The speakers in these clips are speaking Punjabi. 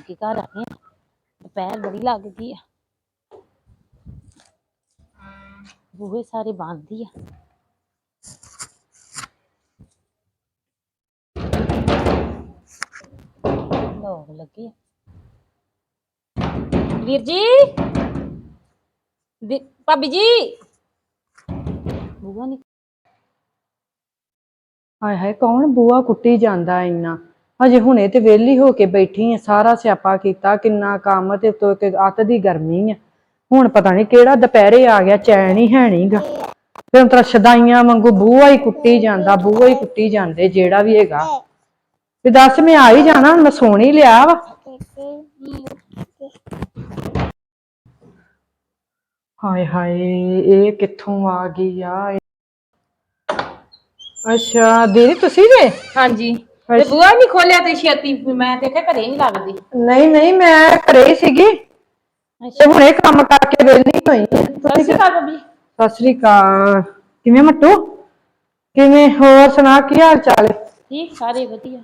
ਕੀ ਘਰ ਆ ਗਏ ਦੁਪਹਿਰ ਬੜੀ ਲੱਗ ਗਈ ਆ। ਬੂਹੇ ਸਾਰੇ ਬੰਦ ਹੀ ਆ। ਲੋਕ ਲੱਗੇ ਆ। ਵੀਰ ਜੀ? ਦੀ- ਭਾਬੀ ਜੀ? ਬੂਹਾ ਨਹੀਂ ਹਾਏ ਹਾਏ, ਕੌਣ ਬੂਆ ਕੁੱਟੀ ਜਾਂਦਾ ਇੰਨਾ? ਹਜੇ ਹੁਣੇ ਤੇ ਵਿਹਲੀ ਹੋ ਕੇ ਬੈਠੀ ਆ, ਸਾਰਾ ਸਿਆਪਾ ਕੀਤਾ, ਕਿੰਨਾ ਕੰਮ ਤੇ ਉੱਤੋਂ ਇੱਕ ਅੱਤ ਦੀ ਗਰਮੀ ਆ। ਹੁਣ ਪਤਾ ਨਹੀਂ ਕਿਹੜਾ ਦੁਪਹਿਰੇ ਆ ਗਿਆ, ਚੈਨ ਹੀ ਹੈ ਨਹੀਂਗਾ ਫਿਰ ਤਰਾ ਸ਼ਦਾਈਆਂ ਵਾਂਗੂ ਬੂਆ ਹੀ ਕੁੱਟੀ ਜਾਂਦਾ ਬੂਆ ਹੀ ਕੁੱਟੀ ਜਾਂਦੇ, ਜਿਹੜਾ ਵੀ ਹੈਗਾ। ਵੀ ਦੱਸ, ਮੈਂ ਆ ਹੀ ਜਾਣਾ ਮੈਂ ਸੋਣ ਲਿਆ ਵਾ। ਹਾਏ ਹਾਏ, ਇਹ ਕਿੱਥੋਂ ਆ ਗਈ ਆ? ਅੱਛਾ, ਦੀਦੀ, ਤੁਸੀਂ ਜੇ? ਹਾਂਜੀ। ਤੇ ਬੂਹਾ ਨਹੀਂ ਖੋਲਿਆ ਤੇ ਛੇਤੀ ਮੈਂ ਦੇਖਿਆ ਘਰੇ ਨਹੀਂ ਲੱਗਦੀ। ਨਹੀਂ ਨਹੀਂ ਮੈਂ ਘਰੇ ਹੀ ਸੀਗੀ। ਤੇ ਹੁਣੇ ਕੰਮ ਕਰਕੇ ਵਿਹਲੀ ਹੋਈ ਹਾਂ। ਸਤਿ ਸ਼੍ਰੀ ਅਕਾਲ ਭਾਬੀ। ਸਤਿ ਸ੍ਰੀ ਅਕਾਲ। ਕਿਵੇਂ ਮੱਟੂ? ਕਿਵੇਂ ਹੋਰ ਸੁਣਾ ਕੀ ਹਾਲ ਚਾਲ ਹੈ? ਠੀਕ ਸਾਰੇ ਵਧੀਆ।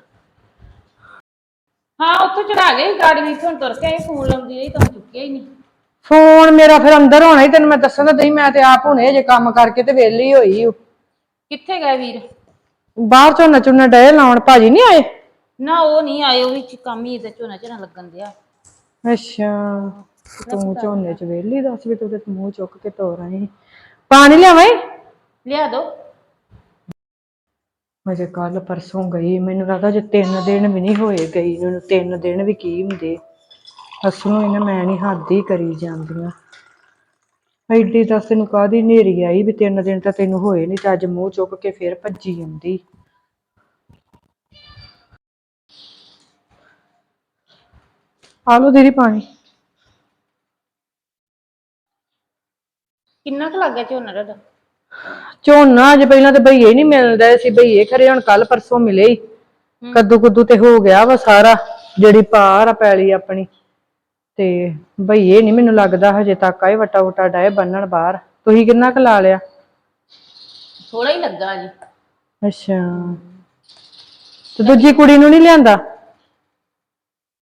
ਹਾਂ ਉੱਥੋਂ ਚੜਾ ਗਏ ਸੀ ਗਾੜੀ ਇੱਥੋਂ ਤੁਰ ਕੇ ਆਏ ਫੋਨ ਲਾਉਂਦੀ ਰਹੀ ਤਾਂ ਚੁੱਕਿਆ ਹੀ ਨਹੀਂ। ਫੋਨ ਮੇਰਾ ਫਿਰ ਅੰਦਰ ਹੋਣਾ ਹੀ ਤੈਨੂੰ ਮੈਂ ਦੱਸਾਂ ਤਾਂ ਨਹੀਂ ਮੈਂ ਤੇ ਆਪ ਹੁਣੇ ਜੇ ਕੰਮ ਕਰਕੇ ਤੇ ਵਿਹਲੀ ਹੋਈ ਹੂੰ। ਕਿੱਥੇ ਗਏ ਵੀਰ? ਬਾਹਰ ਝੋਨਾ ਝੋਨਾ ਡਏ ਲਾਉਣ ਭਾਜੀ ਨਹੀਂ ਆਏ? ਨਾ ਉਹ ਨਹੀਂ ਆਏ ਉਹ ਵੀ ਚ- ਕੰਮ ਹੀ ਤੇ ਝੋਨਾ ਝੋਨਾ ਲੱਗਣ ਦਿਆ। ਅੱਛਾ ਤੂੰ ਝੋਨੇ ਚ ਵਿਹਲੀ ਦੱਸ ਵੀ ਤੂੰ ਤੇ ਮੂੰਹ ਚੁੱਕ ਕੇ ਤੋਰ ਆਈ ਪਾਣੀ ਲਿਆਵਾਂ ਈ? ਲਿਆ ਦੋ। ਅਜੇ ਕੱਲ ਪਰਸੋਂ ਗਈ ਮੈਨੂੰ ਲੱਗਦਾ ਜੇ ਤਿੰਨ ਦਿਨ ਵੀ ਨਹੀਂ ਹੋਏ ਗਈ ਨੂੰ ਤਿੰਨ ਦਿਨ ਵੀ ਕੀ ਹੁੰਦੇ। ਅਸਲੋਂ ਇਹਨਾਂ ਮੈਂ ਨਹੀਂ ਹੱਦ ਹੀ ਕਰੀ ਜਾਂਦੀਆਂ। ਐਡੀ ਤਾਂ ਤੈਨੂੰ ਕਾਦੀ ਨੇਰੀ ਆਈ ਵੀ ਤਿੰਨ ਦਿਨ ਤਾਂ ਤੈਨੂੰ ਹੋਏ ਨਹੀਂ ਤੇ ਅੱਜ ਮੂੰਹ ਚੁੱਕ ਕੇ ਫੇਰ ਭੱਜੀ ਜਾਂਦੀ ਆ ਲਓ ਦੀਦੀ ਪਾਣੀ। ਕਿੰਨਾ ਕੁ ਲੱਗ ਝੋਨਾ ਤੁਹਾਡਾ? ਝੋਨਾ ਅਜੇ ਪਹਿਲਾਂ ਤੇ ਭਈਏ ਨਹੀਂ ਮਿਲਦੇ ਸੀ ਭਈਏ ਖਰੇ ਹੁਣ ਕੱਲ ਪਰਸੋਂ ਮਿਲੇ ਹੀ। ਕੱਦੂ ਕੁੱਦੂ ਤੇ ਹੋ ਗਿਆ ਵਾ ਸਾਰਾ ਜਿਹੜੀ ਪਾਰ ਆ ਪੈਲੀ ਆਪਣੀ। ਤੇ ਭਈਏ ਨਹੀਂ ਮੈਨੂੰ ਲੱਗਦਾ ਹਜੇ ਤੱਕ ਆਏ ਵਟਾ ਵਟਾ ਡਾਏ ਬੰਨਣ ਬਾਹਰ। ਤੁਸੀਂ ਕਿੰਨਾ ਕੁ ਲਾ ਲਿਆ? ਥੋੜਾ ਹੀ ਲੱਗਾ ਜੀ। ਅੱਛਾ। ਤੇ ਦੂਜੀ ਕੁੜੀ ਨੂੰ ਨਹੀਂ ਲਿਆਂਦਾ?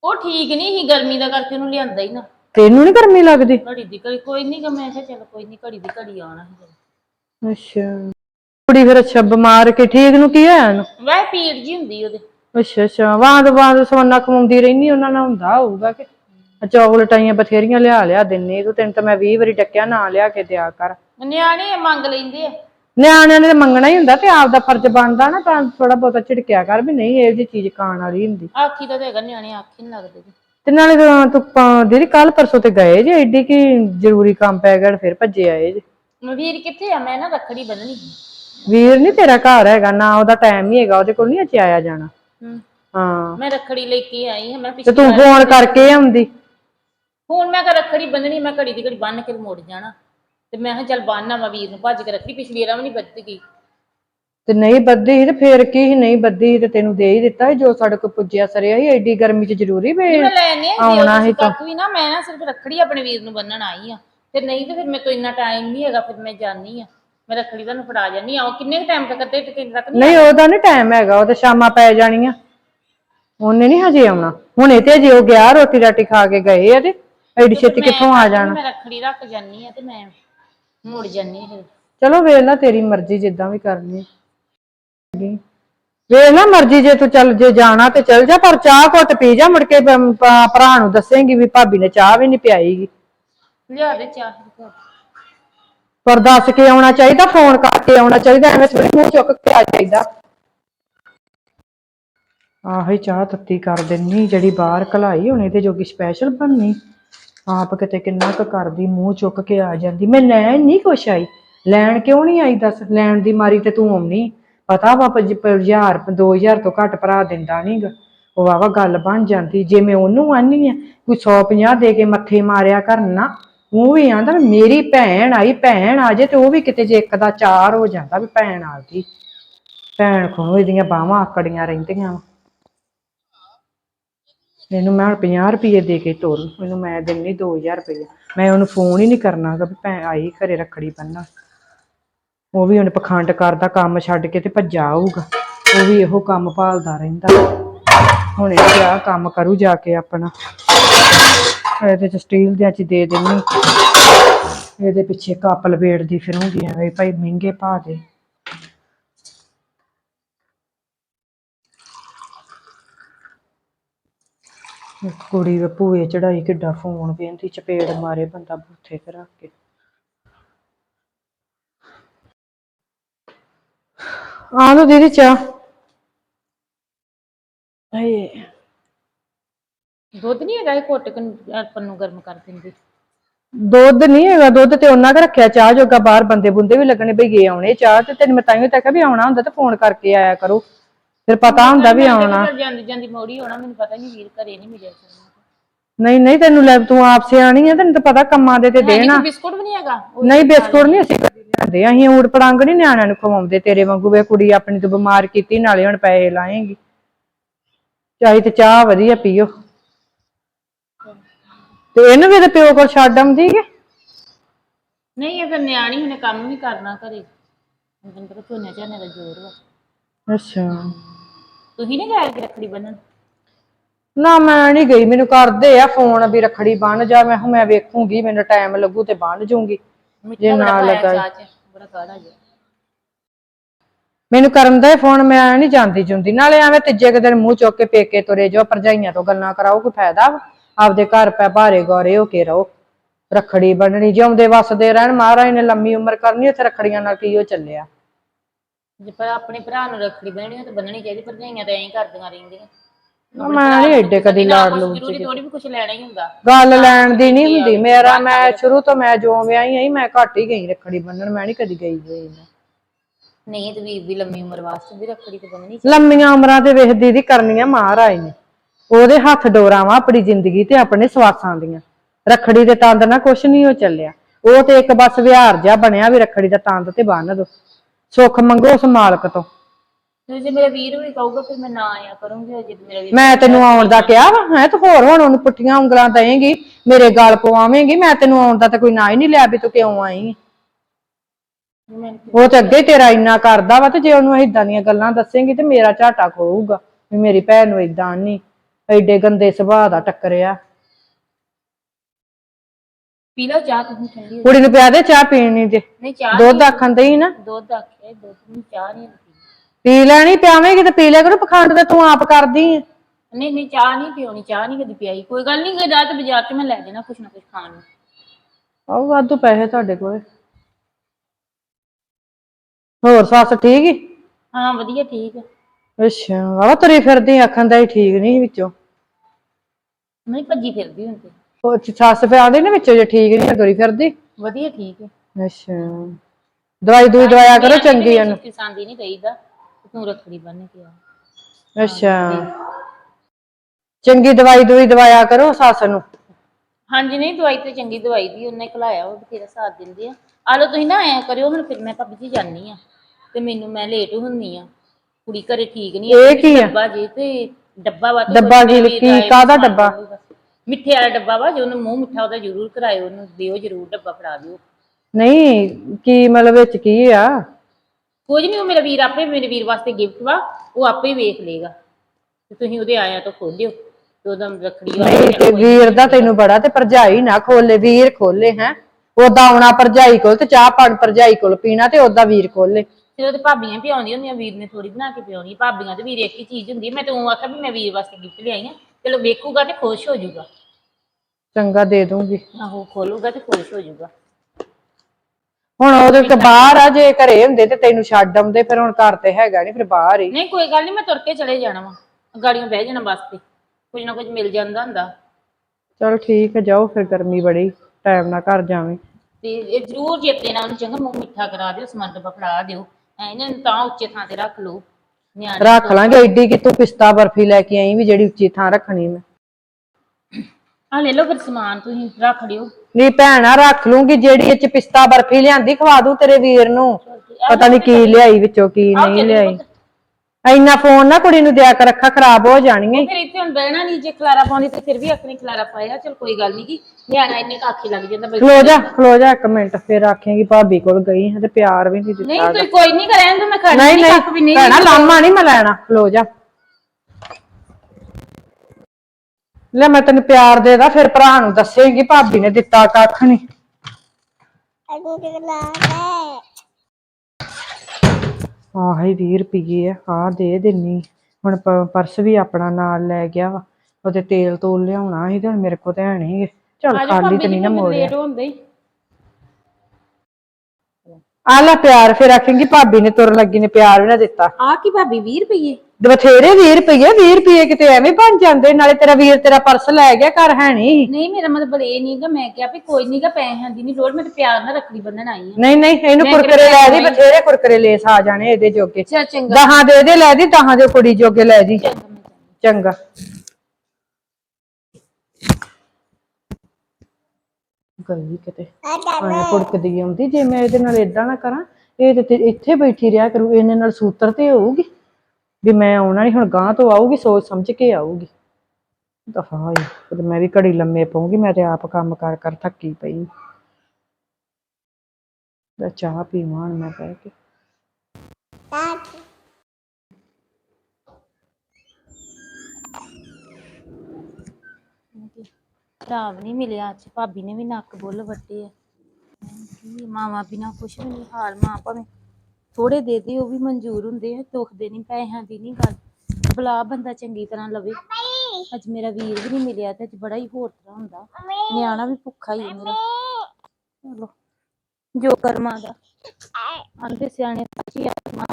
ਉਹ ਠੀਕ ਨਹੀਂ ਸੀ ਗਰਮੀ ਦਾ ਕਰਕੇ ਉਹਨੂੰ ਲਿਆਂਦਾ ਹੀ ਨਾ। ਤੈਨੂੰ ਨਹੀਂ ਗਰਮੀ ਲੱਗਦੀ? ਘੜੀ ਦੀ ਘੜੀ ਕੋਈ ਨਹੀਂ ਗਾ ਮੈਂ ਕਿਹਾ ਚੱਲ ਕੋਈ ਨਹੀਂ ਘੜੀ ਦੀ ਘੜੀ ਸੀ। ਚੱਲ। ਅੱਛਾ। ਕੁੜੀ ਫਿਰ ਅੱਛਾ ਬਿਮਾਰ ਕੇ ਠੀਕ ਨੂੰ ਕੀ ਹੋਇਆ ਇਹਨੂੰ? ਵੈਸੇ ਪੀੜ ਜੀ ਹੁੰਦੀ ਉਹਦੇ। ਅੱਛਾ ਅੱਛਾ। ਵਾਂਦ ਵਾਂਦ ਸਵੰਨਾ ਖਵਾਉਂਦੀ ਰਹਿਨੀ ਉਹਨਾਂ ਨਾਲ ਹੁੰਦਾ ਹੋਊਗਾ ਕਿ? ਚੌਕਲੇਟਾਂ ਬਥੇਰੀਆਂ ਲਿਆ ਲਿਆ ਦਿੰਨੀ ਤੂੰ ਤੈਨੂੰ ਤਾਂ ਮੈਂ 20 ਵਾਰੀ ਡੱਕਿਆ ਨਾ ਲਿਆ ਕੇ ਦਿਆ ਕਰ। ਨਿਆਣੇ ਮੰਗ ਲੈਂਦੇ ਆ। ਨਿਆਣਿਆਂ ਨੇ ਤਾਂ ਮੰਗਣਾ ਹੀ ਹੁੰਦਾ ਤੇ ਆਪ ਦਾ ਫਰਜ਼ ਬਣਦਾ ਨਾ ਤਾਂ ਥੋੜਾ ਬਹੁਤਾ ਝਿੜਕਿਆ ਕਰ ਵੀ ਨਹੀਂ ਇਹ ਜੀ ਚੀਜ਼ ਖਾਣ ਵਾਲੀ ਹੁੰਦੀ। ਆਖੀ ਤਾਂ ਹੈਗਾ ਨਿਆਣੇ ਆਖੀ ਨਹੀਂ ਲੱਗਦੇ ਜੀ। ਤੇ ਨਾਲੇ ਤਾਂ ਤੂੰ ਪ- ਦੀਦੀ ਕੱਲ ਪਰਸੋਂ ਤੇ ਗਏ ਜੇ ਐਡੀ ਕੀ ਜ਼ਰੂਰੀ ਕੰਮ ਪੈ ਗਿਆ ਫਿਰ ਭੱਜੇ ਆਏ ਜੇ। ਵੀਰ ਕਿੱਥੇ ਆ? ਮੈਂ ਨਾ ਰੱਖੜੀ ਬੰਨਣੀ ਵੀਰ ਨਹੀਂ ਤੇਰਾ ਘਰ ਹੈਗਾ ਨਾ ਉਹਦਾ ਟਾਈਮ ਹੀ ਹੈਗਾ ਉਹਦੇ ਕੋਲ ਨਹੀਂ ਅਚੇ ਆਇਆ ਜਾਣਾ। ਹੂੰ। ਹਾਂ। ਮੈਂ ਰੱਖੜੀ ਲੈ ਕੇ ਆਈ ਹਾਂ ਮੈਂ ਤੇ ਪਿਛਲੀ ਤੂੰ ਫੋਨ ਕਰਕੇ ਆਉਂਦੀ। ਹੁਣ ਮੈਂ ਕਿ ਰੱਖੜੀ ਬੰਨਣੀ ਮੈਂ ਘੜੀ ਦੀ ਘੜੀ ਬੰਨ ਕੇ ਮੁੜ ਜਾਣਾ। ਤੇ ਮੈਂ ਕਿਹਾ ਚੱਲ ਬੰਨਣਾ ਵਾ ਵੀਰ ਨੂੰ ਭੱਜ ਕੇ ਰੱਖੜੀ ਪਿਛਲੀ ਵੀ ਨਹੀਂ ਬੱਜ ਗਈ ਤੇ ਨਹੀਂ ਬੱਦੀ ਸੀ ਤੇ ਫੇਰ ਕੀ ਸੀ ਨਹੀਂ ਬੱਦੀ ਸੀ ਤੇ ਤੈਨੂੰ ਦੇ ਹੀ ਦਿੱਤਾ ਸੀ ਜੋ ਸਾਡੇ ਕੋਲ ਪੁੱਜਿਆ ਸਰਿਆ ਸੀ ਐਡੀ ਗਰਮੀ 'ਚ ਜ਼ਰੂਰੀ ਵੇ। ਮੈਂ ਲੈਣੇ ਆਉਣਾ ਸੀ ਤਾਂ। ਵੀ ਨਾ ਮੈਂ ਨਾ ਸਿਰਫ ਰੱਖੜੀ ਆਪਣੇ ਵੀਰ ਨੂੰ ਬੰਨਣ ਆਈ ਆ ਤੇ ਨਹੀਂ ਤੇ ਫਿਰ ਮੇਰੇ ਤੋਂ ਇੰਨਾ ਟਾਈਮ ਨਹੀਂ ਹੈਗਾ ਫਿਰ ਮੈਂ ਜਾਣੀ ਆ ਮੈਂ ਰੱਖੜੀ ਤੁਹਾਨੂੰ ਫੜਾ ਜਾਨੀ ਆ ਕਿੰਨੇ ਟਾਈਮ ਤੱਕ ਅੱਧੇ ਘੰਟੇ ਤੱਕ ਨਹੀਂ ਨਹੀਂ ਉਹਦਾ ਨਹੀਂ ਟਾਈਮ ਹੈਗਾ ਉਹ ਤੇ ਸ਼ਾਮਾਂ ਪੈ ਜਾਣੀਆਂ। ਉਹਨੇ ਨਹੀਂ ਹਜੇ ਆਉਣਾ। ਹੁਣੇ ਤੇ ਜੇ ਉਹ ਗਿਆ ਰੋਟੀ ਰਾਟੀ ਖਾ ਕੇ ਗਏ ਆ ਤੇ। ਐਡੀ ਛੇਤੀ ਕਿੱਥੋਂ ਆ ਜਾਣਾ? ਮੈਂ ਰੱਖੜੀ ਰੱਖ ਜਾਨੀ ਆ ਤੇ ਮੈਂ ਮੁੜ ਜਾਨੀ ਫਿਰ। ਚਲੋ ਵੇਖ ਲੈ ਤੇਰੀ ਮਰਜ਼ੀ ਜਿੱਦਾਂ ਵੀ ਕਰਨੀ ਹੈ। ਵੇਖ ਲੈ ਮਰਜ਼ੀ ਜੇ ਤੂੰ ਚੱਲ ਜੇ ਜਾਣਾ ਤੇ ਚੱਲ ਜਾ ਪਰ ਚਾਹ ਘੁੱਟ ਪੀ ਜਾ ਮੁੜ ਕੇ ਭ- ਭ- ਭਰਾ ਨੂੰ ਦੱਸੇਂਗੀ ਵੀ ਭਾਬੀ ਨੇ ਚਾਹ ਵੀ ਨਹੀਂ ਪਿਆਈਗੀ ਲਿਆ ਦੇ ਚਾਹ ਪਰ ਦੱਸ ਕੇ ਆਉਣਾ ਚਾਹੀਦਾ ਫੋਨ ਕਰਕੇ ਆਉਣਾ ਚਾਹੀਦਾ ਐਵੇਂ ਥੋੜੀ ਮੂੰਹ ਚੁੱਕ ਕੇ ਆ ਚਾਹੀਦਾ ਆਹੋ ਹੀ ਚਾਹ ਤੱਤੀ ਕਰ ਦਿੰਨੀ ਜਿਹੜੀ ਬਾਹਰ ਕਲਾਈ ਹੁਣ ਇਹਦੇ ਜੋਗੀ ਸਪੈਸ਼ਲ ਬਣਨੀ। ਆਪ ਕਿਤੇ ਕਿੰਨਾ ਕੁ ਕਰਦੀ ਮੂੰਹ ਚੁੱਕ ਕੇ ਆ ਜਾਂਦੀ। ਮੈਂ ਲੈਣ ਨਹੀਂ ਕੁਛ ਆਈ। ਲੈਣ ਕਿਉਂ ਨਹੀਂ ਆਈ ਦੱਸ? ਲੈਣ ਦੀ ਮਾਰੀ ਤੇ ਤੂੰ ਆਉਣੀ। ਪਤਾ ਵਾ 1000 2000 ਤੋਂ ਘੱਟ ਭਰਾ ਦਿੰਦਾ ਨਹੀਂਗਾ ਉਹ ਵਾਵਾ ਗੱਲ ਬਣ ਜਾਂਦੀ। ਜੇ ਮੈਂ ਉਹਨੂੰ ਆਨੀ ਆ, ਕੋਈ 150 ਦੇ ਕੇ ਮੱਥੇ ਮਾਰਿਆ ਕਰਨਾ ਉਹ ਵੀ ਆਂਦਾ ਮੇਰੀ ਭੈਣ ਆਈ, ਭੈਣ ਆ ਜੇ ਤੇ ਉਹ ਵੀ ਕਿਤੇ ਜੇ ਇੱਕ ਦਾ ਚਾਰ ਹੋ ਜਾਂਦਾ ਵੀ ਭੈਣ ਆ ਗਈ ਭੈਣ ਕੋਲ ਇਹਦੀਆਂ ਬਾਹਾਂ ਆਕੜੀਆਂ ਰਹਿੰਦੀਆਂ ਵਾਂ। ਇਹਨੂੰ ਮੈਂ ਹੁਣ 50 ਰੁਪਏ ਦੇ ਕੇ ਤੋਰ ਇਹਨੂੰ ਮੈਂ ਦਿੰਨੀ 2000 ਰੁਪਏ ਮੈਂ ਉਹਨੂੰ ਫੋਨ ਹੀ ਨਹੀਂ ਕਰਨਾਗਾ ਵੀ ਭੈਣ ਆਈ ਘਰੇ ਰੱਖੜੀ ਬੰਨਾ ਉਹ ਵੀ ਹੁਣ ਪਖੰਡ ਕਰਦਾ, ਕੰਮ ਛੱਡ ਕੇ ਤੇ ਭੱਜਾ ਆਊਗਾ। ਉਹ ਵੀ ਇਹੋ ਕੰਮ ਭਾਲਦਾ ਰਹਿੰਦਾ। ਹੁਣ ਇਹ ਜਾ ਕੰਮ ਕਰੂ ਜਾ ਕੇ ਆਪਣਾ। ਇਹਦੇ ਚ ਸਟੀਲ ਦੇ ਚ ਦੇ ਦੇਣੀ ਇਹਦੇ ਪਿੱਛੇ ਕੱਪ ਲਪੇੜਦੀ ਫਿਰੂੰਗੀ, ਐਵੇਂ ਭਾਈ ਮਹਿੰਗੇ ਪਾ ਦੇ। ਕੁੜੀ ਵੇ ਭੂਏ ਚੜਾਈ ਕਿੱਡਾ ਫੋਨ ਵੇਂਦੀ ਚਪੇੜ ਮਾਰੇ ਬੰਦਾ ਬੂਥੇ ਤੇ ਰੱਖ ਕੇ। ਆ ਲੋ ਦੀਦੀ ਚਾਹ। ਆਏ ਦੁੱਧ ਨਹੀਂ ਹੈਗਾ ਇਹ ਘੁੱਟ ਕੇ ਆਪਾਂ ਨੂੰ ਗਰਮ ਕਰ ਦਿੰਦੀ। ਦੁੱਧ ਨਹੀਂ ਹੈਗਾ ਦੁੱਧ ਤੇ ਉਹਨਾਂ ਦਾ ਰੱਖਿਆ ਚਾਹ ਜੋਗਾ ਬਾਹਰ ਬੰਦੇ ਬੁੰਦੇ ਵੀ ਲੱਗਣੇ ਭਈ ਗਏ ਆਉਣੇ ਚਾਹ ਤੇ ਤੈਨੂੰ ਮੈਂ ਤਾਂਹੀਓ ਤਾਂ ਕਿਹਾ ਵੀ ਆਉਣਾ ਹੁੰਦਾ ਤਾਂ ਫੋਨ ਕਰਕੇ ਆਇਆ ਕਰੋ। ਫਿਰ ਪਤਾ ਹੁੰਦਾ ਵੀ ਆਉਣਾ। ਜਾਂਦੀ ਜਾਂਦੀ ਮੋੜੀ ਹੋਣਾ ਮੈਨੂੰ ਪਤਾ ਨਹੀਂ ਵੀਰ ਘਰੇ ਨਹੀਂ ਮਿਲਿਆ ਨਹੀਂ ਨਹੀਂ ਤੈਨੂੰ ਲੈ ਤੂੰ ਆਪ ਸਿਆਣੀ ਆ ਤੈਨੂੰ ਤਾਂ ਪਤਾ ਕੰਮਾਂ ਦੇ ਤੇ ਦੇਣਾ। ਬਿਸਕੁਟ ਵੀ ਨਹੀਂ ਹੈਗਾ। ਨਹੀਂ ਬਿਸਕੁਟ ਨਹੀਂ ਅਸੀਂ ਕਦੀ ਲਿਆਂਦੇ ਅਸੀਂ ਊੜ ਪੜਾਂਗ ਨਹੀਂ ਨਿਆਣਿਆਂ ਨੂੰ ਖਵਾਉਂਦੇ ਤੇਰੇ ਵਾਂਗੂ ਵੇ ਕੁੜੀ ਆਪਣੀ ਤੋਂ ਬਿਮਾਰ ਕੀਤੀ ਨਾਲੇ ਹੁਣ ਪੈਸੇ ਲਾਏਗੀ। ਚਾਹੀ ਤੇ ਚਾਹ ਵਧੀਆ ਪੀਓ। ਤੇ ਇਹਨੂੰ ਵੀ ਤੇ ਪਿਓ ਕੋਲ ਛੱਡ ਆਉਂਦੀ ਕਿ ਨਹੀਂ ਇਹ ਫਿਰ ਨਿਆਣੀ ਹੁਣੇ ਕੰਮ ਵੀ ਕਰਨਾ ਘਰੇ। ਪਤਾ ਝੋਨੇ ਝਾਨੇ ਦਾ ਜ਼ੋਰ ਵਾ। ਅੱਛਾ। ਤੁਸੀਂ ਨਹੀਂ ਗਏ ਕਿ ਰੱਖੜੀ ਬੰਨਣ? ਨਾ ਮੈਂ ਨਹੀਂ ਗਈ। ਮੈਨੂੰ ਕਰਦੇ ਆ ਫੋਨ ਵੀ ਰਖੜੀ ਬੰਨ ਜਾ। ਮੈਂ ਕਿਹਾ ਮੈਂ ਵੇਖੂੰਗੀ ਮੈਨੂੰ ਟਾਈਮ ਲੱਗੂ ਤੇ ਬੰਨ ਜੂੰਗੀ ਬੜਾ ਨਾ ਲੱਗਾ ਬੜਾ ਕਾੜਾ ਮੈਨੂੰ ਕਰਨ ਦਾ ਫੋਨ ਮੈਂ ਨਹੀਂ ਜਾਂਦੀ ਜੁੰਦੀ। ਨਾਲੇ ਐਵੇਂ ਤੀਜੇ ਕੁ ਦਿਨ ਮੂੰਹ ਚੁੱਕ ਕੇ ਪੇਕੇ ਤੁਰੇ ਜਾਓ ਭਰਜਾਈਆਂ ਤੋਂ ਗੱਲਾਂ ਕਰਾਓ ਕੋਈ ਫਾਇਦਾ ਵਾ? ਆਪਦੇ ਘਰ ਪੈ ਭਾਰੇ ਗੋਰੇ ਹੋ ਕੇ ਰਹੋ। ਰਖੜੀ ਬੰਨਣੀ ਜਿਉਂਦੇ ਵਸਦੇ ਰਹਿਣ। ਮਹਾਰਾਜ ਨੇ ਲੰਮੀ ਉਮਰ ਕਰਨੀ ਉੱਥੇ ਰਖੜੀਆਂ ਨਾਲ ਕੀ ਉਹ ਚੱਲਿਆ? ਜੇ ਪਰ ਆਪਣੇ ਭਰਾ ਨੂੰ ਰੱਖੜੀ ਬੰਨਣੀ ਤਾਂ ਬੰਨਣੀ ਚਾਹੀਦੀ ਭਰਜਾਈਆਂ ਤਾਂ ਐਂ ਕਰਦੀਆਂ ਰਹਿੰਦੀਆਂ। ਮੈਂ ਨਹੀਂ ਏਡੇ ਕਦੀ ਲਾੜ ਲੂ ਜ਼ਰੂਰੀ ਥੋੜੀ ਵੀ ਕੁਝ ਲੈਣਾ ਹੀ ਹੁੰਦਾ। ਗੱਲ ਲੈਣ ਦੀ ਨਹੀਂ ਹੁੰਦੀ। ਮੇਰਾ ਮੈਂ ਸ਼ੁਰੂ ਤੋਂ ਮੈਂ ਜੋ ਵਿਆਹੀ ਆਈ ਮੈਂ ਘੱਟ ਹੀ ਗਈ ਰਖੜੀ ਬੰਨਣ ਮੈਂ ਨਹੀਂ ਕਦੀ ਗਈ ਹੋਈ ਮੈਂ। ਨਹੀਂ ਤੇ ਵੀਰ ਦੀ ਲੰਮੀ ਉਮਰ ਵਾਸਤੇ ਵੀ ਰੱਖੜੀ ਤੇ ਬੰਨਣੀ ਲੰਮੀਆਂ ਉਮਰਾਂ ਤੇ ਵੇਖਦੀ ਦੀ ਕਰਨੀਆਂ ਮਹਾਰਾਜ ਨੇ। ਉਹਦੇ ਹੱਥ ਡੋਰਾਂ ਵਾ ਆਪਣੀ ਜ਼ਿੰਦਗੀ ਤੇ ਆਪਣੇ ਸਵਾਸਾਂ ਦੀਆਂ। ਰਖੜੀ ਦੇ ਤੰਦ ਨਾਲ ਕੁਛ ਨਹੀਂ ਉਹ ਚੱਲਿਆ। ਉਹ ਤੇ ਇੱਕ ਬਸ ਵਿਹਾਰ ਜਿਹਾ ਬਣਿਆ ਵੀ ਰਖੜੀ ਦਾ ਤੰਦ ਤੇ ਬੰਨ ਦੋ। ਸੁੱਖ ਮੰਗੋ ਉਸ ਮਾਲਕ ਤੋਂ। ਤੇ ਜੇ ਮੇਰਾ ਵੀਰ ਵੀ ਕਹੂਗਾ ਫਿਰ ਮੈਂ ਨਾ ਆਇਆ ਕਰੂੰਗੀ ਜਦ ਮੇਰਾ ਵੀਰ ਮੈਂ ਤੈਨੂੰ ਆਉਣ ਦਾ ਕਿਹਾ ਵਾ ਹੈ ਤੂੰ ਹੋਰ ਹੁਣ ਉਹਨੂੰ ਪੁੱਠੀਆਂ ਉਂਗਲਾਂ ਦੇਏਂਗੀ ਮੇਰੇ ਗਲ ਪਵਾਵੇਂਗੀ ਮੈਂ ਤੈਨੂੰ ਆਉਣ ਦਾ ਤਾਂ ਕੋਈ ਨਾ ਹੀ ਨਹੀਂ ਲਿਆ ਵੀ ਤੂੰ ਕਿਉਂ ਆਈ ਉਹ ਤੇ ਅੱਗੇ ਹੀ ਤੇਰਾ ਇੰਨਾ ਕਰਦਾ ਵਾ ਤੇ ਜੇ ਉਹਨੂੰ ਇਦਾਂ ਦੀਆਂ ਗੱਲਾਂ ਦੱਸੇਂਗੀ ਤੇ ਮੇਰਾ ਝਾਟਾ ਖੋਊਗਾ ਵੀ ਮੇਰੀ ਭੈਣ ਨੂੰ ਇਦਾਂ ਨਹੀਂ ਐਡੇ ਗੰਦੇ ਸੁਭਾਅ ਦਾ ਟੱਕਰਿਆ। ਪੀ ਲਓ ਚਾਹ ਤੁਸੀਂ ਠੰਡੀ ਹੋ। ਕੁੜੀ ਨੂੰ ਪਿਆ ਦੇ ਚਾਹ ਪੀਣੀ ਜੇ। ਨਹੀਂ ਚਾਹ ਦੁੱਧ ਆਖਣ ਦਈ ਨਾ। ਦੁੱਧ ਆਖਿਆ ਦੁੱਧ ਨਹੀਂ ਚਾਹ ਨਹੀਂ ਪੀਣੀ। ਪੀ ਲੈਣੀ ਪਿਆਵੇਂਗੀ ਤੇ ਪੀ ਲਿਆ ਕਰੋ ਪਖੰਡ ਤੇ ਤੂੰ ਆਪ ਕਰਦੀ ਆਂ। ਨਹੀਂ ਨਹੀਂ ਚਾਹ ਨਹੀਂ ਪੀਣੀ ਚਾਹ ਨਹੀਂ ਕਦੀ ਪਿਆਈ। ਕੋਈ ਗੱਲ ਨਹੀਂ ਗਈ ਰਾਤ ਬਾਜ਼ਾਰ ਚ ਮੈਂ ਲੈ ਜਾਣਾ ਕੁਛ ਨਾ ਕੁਛ ਖਾਣ ਨੂੰ। ਆਓ ਵਾਧੂ ਪੈਸੇ ਤੁਹਾਡੇ ਕੋਲ। ਹੋਰ ਸੱਸ ਠੀਕ ਹੀ ਹਾਂ ਵਧੀਆ ਠੀਕ ਹੈ ਅੱਛਾ ਵਾਵਾ ਤੁਰੀ ਫਿਰਦੀ ਆਖਣ ਦਾ ਹੀ ਠੀਕ ਨਹੀਂ ਵਿੱਚੋਂ। ਨਹੀਂ ਭੱਜੀ ਫਿਰਦੀ ਤੇ ਉਹ ਸੱਸ ਫਿਰ ਆਉਂਦੀ ਨਾ ਵਿੱਚੋਂ ਜੇ ਠੀਕ ਨਹੀਂ ਤੁਰੀ ਫਿਰਦੀ। ਵਧੀਆ ਠੀਕ ਹੈ ਅੱਛਾ। ਦਵਾਈ ਦੂਈ ਦਵਾਇਆ ਕਰੋ ਚੰਗੀ ਇਹਨੂੰ। ਕਿਸਾਨ ਨਹੀਂ ਕਹੀਦਾ। ਤੂੰ ਰੱਖੜੀ ਬੰਨ ਕੇ ਆ ਅੱਛਾ। ਚੰਗੀ ਦਵਾਈ ਦੂਈ ਦਵਾਇਆ ਕਰੋ ਸੱਸ ਨੂੰ। ਹਾਂਜੀ ਨਹੀਂ ਦਵਾਈ ਤੇ ਚੰਗੀ ਦਵਾਈ ਦੀ ਉਹਨੇ ਖਲਾਇਆ ਉਹ ਬਥੇਰਾ ਸਾਥ ਦਿੰਦੇ ਆ। ਆ ਲੋ ਤੁਸੀਂ ਨਾ ਆਇਆ ਕਰਿਓ ਹੁਣ ਫਿਰ ਮੈਂ ਭਾਬੀ ਜੀ ਜਾਨੀ ਆ ਤੇ ਮੈਨੂੰ ਮੈਂ ਲੇਟ ਹੁੰਨੀ ਆ। ਕੁੜੀ ਘਰੇ ਠੀਕ ਨਹੀਂ ਇਹ ਕੀ ਆ? ਡੱਬਾ ਜੇ ਤੇ ਡੱਬਾ ਵਾ ਤੇ ਡੱਬਾ ਕੀ- ਕੀ- ਕਾਹਦਾ ਡੱਬਾ? ਮਿੱਠੇ ਵਾਲਾ ਡੱਬਾ ਵਾ ਜੇ ਉਹਨੂੰ ਮੂੰਹ ਮਿੱਠਾ ਉਹਦਾ ਜ਼ਰੂਰ ਕਰਾਇਓ ਉਹਨੂੰ ਦਿਓ ਜ਼ਰੂਰ ਡੱਬਾ ਫੜਾ ਦਿਓ। ਨਹੀਂ ਕੀ ਮਤਲਬ ਵਿੱਚ ਕੀ ਆ? ਕੁਝ ਨਹੀਂ ਉਹ ਮੇਰਾ ਵੀਰ ਆਪੇ ਮੇਰੇ ਵੀਰ ਵਾਸਤੇ ਗਿਫਟ ਵਾ ਉਹ ਆਪੇ ਹੀ ਵੇਖ ਲੇਗਾ ਤੇ ਤੁਸੀਂ ਉਹਦੇ ਆਇਆ ਤਾਂ ਖੋਲਿਓ ਤੇ ਉਹਦਾ ਰੱਖੜੀ ਨਹੀਂ ਤੇ ਵੀਰ ਦਾ ਤੈਨੂੰ ਬੜਾ ਤੇ ਭਰਜਾਈ ਨਾ ਖੋਲੇ ਵੀਰ ਖੋਲੇ ਹੈ। ਉਹਦਾ ਆਉਣਾ ਭਰਜਾਈ ਕੋਲ ਤੇ ਚਾਹ ਪਾਣ ਭਰਜਾਈ ਕੋਲ ਪੀਣਾ ਤੇ ਉਹਦਾ ਵੀਰ ਖੋਲੇ ਤੇ ਉਹਦੇ ਭਾਬੀਆਂ ਵੀ ਆਉਂਦੀਆਂ ਹੁੰਦੀਆਂ ਵੀਰ ਨੇ ਥੋੜੀ ਬਣਾ ਕੇ ਪਿਆਉਣੀ। ਭਾਬੀਆਂ ਤੇ ਵੀਰ ਇੱਕ ਹੀ ਚੀਜ਼ ਹੁੰਦੀ ਮੈਂ ਤਾਂ ਉਹ ਆਖਿਆ ਵੀ ਮੈਂ ਵੀਰ ਵਾਸਤੇ ਗਿਫਟ ਲਿਆਈ ਆ। ਚਲੋ ਵੇਖੂਗਾ ਤੇ ਖੁਸ਼ ਹੋ ਜਾਊਗਾ। ਚੰਗਾ ਦੇ ਦੂੰਗੀ। ਆਹੋ ਖੋਲੂਗਾ ਤੇ ਖੁਸ਼ ਹੋ ਜਾਊਗਾ। ਹੁਣ ਉਹਦੇ ਤੇ ਬਾਹਰ ਆ ਜੇ ਘਰੇ ਹੁੰਦੇ ਤੇ ਤੈਨੂੰ ਛੱਡ ਆਉਂਦੇ ਫਿਰ ਹੁਣ ਘਰ ਤੇ ਹੈਗਾ ਨਹੀਂ ਫਿਰ ਬਾਹਰ ਹੀ। ਨਹੀਂ ਕੋਈ ਗੱਲ ਨਹੀਂ ਮੈਂ ਤੁਰ ਕੇ ਚਲੇ ਜਾਣਾ ਵਾ। ਗਾੜੀਆਂ ਬਹਿ ਜਾਣਾ ਬੱਸ ਤੇ। ਕੁਝ ਨਾ ਕੁਝ ਮਿਲ ਜਾਂਦਾ ਹੁੰਦਾ। ਚਲ ਠੀਕ ਹੈ ਜਾਓ ਫਿਰ ਗਰਮੀ ਬੜੀ ਟਾਈਮ ਨਾਲ ਘਰ ਜਾਵੇਂ। ਤੇ ਇਹ ਜ਼ਰੂਰ ਚੇਤੇ ਨਾਲ ਉਹਨੂੰ ਚੰਗਾ ਮੂੰਹ ਮਿੱਠਾ ਕਰਾ ਦਿਓ ਡੱਬਾ ਫੜਾ ਦਿਓ। ਐ ਇਹਨਾਂ ਨੂੰ ਤਾਂ ਉੱਚੇ ਥਾਂ ਤੇ ਰੱਖ ਲਓ। ਨਿਆਣੇ ਰੱਖ ਲਾਂਗੇ ਐਡੀ ਤੂੰ ਪਿਸਤਾ ਬਰਫੀ ਲੈ ਕੇ ਆਈ ਵੀ ਜਿਹੜੀ ਉੱਚੀ ਥਾਂ ਰੱਖਣੀ ਮੈਂ। ਆ ਲੈ ਲਓ ਫਿਰ ਸਮਾਨ ਤੁਸੀਂ ਰੱਖ ਲਿਓ। ਨਹੀਂ ਭੈਣਾ ਰੱਖ ਲੂੰਗੀ ਜਿਹੜੀ ਇਹ ਚ ਪਿਸਤਾ ਬਰਫੀ ਲਿਆਂਦੀ ਖਵਾ ਦੂੰ ਤੇਰੇ ਵੀਰ ਨੂੰ। ਪਤਾ ਨਹੀਂ ਕੀ ਲਿਆਈ ਵਿੱਚੋਂ ਕੀ ਨਹੀਂ ਲਿਆਈ। ਇੰਨਾ ਫੋਨ ਨਾ ਕੁੜੀ ਨੂੰ ਦਿਆ ਕਰ ਰੱਖਾ ਖਰਾਬ ਹੋ ਜਾਣੀਆਂ ਫਿਰ ਇੱਥੇ ਹੁਣ ਬਹਿਣਾ ਨਹੀਂ ਜੇ ਖਲਾਰਾ ਪਾਉਂਦੀ ਤੇ ਫਿਰ ਵੀ ਆਪਣੀ ਖਲਾਰਾ ਪਾਇਆ। ਚਲ ਕੋਈ ਗੱਲ ਨਹੀਂ ਕੀ ਨਿਆਣਾ ਇੰਨੇ ਕਾਖੀ ਲੱਗ ਜਾਂਦਾ ਬਈ। ਖਲੋ ਜਾ ਖਲੋ ਜਾ ਇੱਕ ਮਿੰਟ ਫਿਰ ਆਖੇਂਗੀ ਭਾਬੀ ਕੋਲ ਗਈ ਹਾਂ ਤੇ ਪਿਆਰ ਵੀ ਨਹੀਂ ਨਹੀਂ ਦਿੱਤਾ ਤੁਸੀਂ ਕੋਈ ਨਹੀਂ ਕਰਾਂ ਤਾਂ ਮੈਂ ਖੜੀ ਨਹੀਂ ਨਹੀਂ ਕੱਖ ਵੀ ਨਹੀਂ ਨਹੀਂ ਭੈਣਾ ਲਾਮਾ ਨਹੀਂ ਮੈਂ ਲੈਣਾ। ਖਲੋ ਜਾ। ਲੈ ਮੈਂ ਤੈਨੂੰ ਪਿਆਰ ਦੇਦਾ ਫਿਰ ਭਰਾ ਨੂੰ ਦੱਸੇਂਗੀ ਭਾਬੀ ਨੇ ਦਿੱਤਾ ਕੱਖ ਨਹੀਂ ਆਹ ਹੀ 20 ਰੁਪਏ ਆ ਆਹ ਦੇ ਦਿੰਨੀ। ਹੁਣ ਪ- ਪਰਸ ਵੀ ਆਪਣਾ ਨਾਲ ਲੈ ਗਿਆ ਵਾ ਉਹਦੇ ਤੇਲ ਤੋਲ ਲਿਆਉਣਾ ਸੀ ਤੇ ਹੁਣ ਮੇਰੇ ਕੋਲ ਤੇ ਹੈ ਨਹੀਂ ਚੱਲ ਖਾਲੀ ਤੇ ਨਹੀਂ ਨਾ ਮੋੜਿਆ। ਲੇਟ ਹੁੰਦੇ ਆ ਲੈ ਪਿਆਰ ਫਿਰ ਆਖੇਂਗੀ ਭਾਬੀ ਨੇ ਤੁਰ ਲੱਗੀ ਨੇ ਪਿਆਰ ਵੀ ਨਾ ਦਿੱਤਾ। ਆ ਕੀ ਭਾਬੀ 20 ਰੁਪਏ ਬਥੇਰੇ 20 ਰੁਪਏ 20 ਰੁਪਏ ਕਿਤੇ ਐਵੇਂ ਬਣ ਜਾਂਦੇ ਨਾਲੇ ਤੇਰਾ ਵੀਰ ਤੇਰਾ ਪਰਸ ਲੈ ਗਿਆ ਘਰ ਹੈ ਨਹੀਂ। ਨਹੀਂ ਮੇਰਾ ਮਤਲਬ ਇਹ ਨਹੀਂਗਾ ਮੈਂ ਕਿਹਾ ਵੀ ਕੋਈ ਨਹੀਂਗਾ ਪੈਸਿਆਂ ਦੀ ਨਹੀਂ ਲੋੜ ਮੈਂ ਤੇ ਪਿਆਰ ਨਾਲ ਰੱਖੜੀ ਬੰਨਣ ਆਈ ਆ ਨਹੀਂ ਨਹੀਂ ਇਹਨੂੰ ਕੁਰਕਰੇ ਲੈ ਦੀ ਬਥੇਰੇ ਕੁਰਕਰੇ ਲੇਸ ਆ ਜਾਣੇ ਇਹਦੇ ਜੋਗੇ। ਚਲ ਚੰਗਾ। ਦਹਾਂ ਦੇ ਦੇ ਲੈ ਦੀ ਦਹਾਂ ਦੇ ਕੁੜੀ ਜੋਗੇ ਲੈ ਦੀ ਚੰਗਾ। ਗਈ ਕਿਤੇ। ਆਇਆ ਕੁੜਕਦੀ ਆਉਂਦੀ ਜੇ ਮੈਂ ਇਹਦੇ ਨਾਲ ਇਦਾਂ ਨਾ ਕਰਾਂ ਇਹ ਤੇ ਤੇ ਇੱਥੇ ਬੈਠੀ ਰਿਹਾ ਕਰੂ ਇਹਨੇ ਨਾਲ ਸੂਤਰ ਤੇ ਹੋਊਗੀ ਵੀ ਮੈਂ ਆਉਣਾ ਨਹੀਂ ਹੁਣ ਗਾਂ ਤੋਂ ਆਊਗੀ ਸੋਚ ਸਮਝ ਕੇ ਆਊਗੀ। ਦਫਾ ਹੋਈ ਮੈਂ ਵੀ ਘੜੀ ਲੰਮੇ ਪਊਂਗੀ ਮੈਂ ਤੇ ਆਪ ਕੰਮ ਕਰ ਕਰ ਥੱਕੀ ਪਈ। ਲੈ ਚਾਹ ਪੀਵਾਂ ਹੁਣ ਮੈਂ ਬਹਿ ਕੇ। ਭਰਾ ਵੀ ਨਹੀਂ ਮਿਲਿਆ, ਅੱਜ ਭਾਬੀ ਨੇ ਵੀ ਨੱਕ ਬੁੱਲ ਵੱਟੇ ਆ। ਕੀ ਮਾਵਾ ਬਿਨਾ ਕੁਛ ਵੀ ਨਹੀਂ, ਹਾਲ ਮਾਂ ਭਾਵੇਂ ਥੋੜੇ ਦੇ ਦੇ, ਉਹ ਵੀ ਮਨਜ਼ੂਰ ਹੁੰਦੇ ਆ, ਦੁੱਖ ਦੇ ਨਹੀਂ, ਪੈਸਿਆਂ ਦੀ ਨਹੀਂ ਗੱਲ। ਬੁਲਾ ਬੰਦਾ ਚੰਗੀ ਤਰ੍ਹਾਂ ਲਵੇ। ਅੱਜ ਮੇਰਾ ਵੀਰ ਵੀ ਨਹੀਂ ਮਿਲਿਆ ਤੇ ਅੱਜ ਬੜਾ ਹੀ ਹੋਰ ਤਰ੍ਹਾਂ ਹੁੰਦਾ। ਨਿਆਣਾ ਵੀ ਭੁੱਖਾ ਹੀ ਹੈ ਮੇਰਾ। ਚਲੋ, ਜੋ ਕਰਮਾਂ ਦਾ। ਆਂਦੇ ਸਿਆਣੇ ਸੱਚੀ ਆਤਮਾ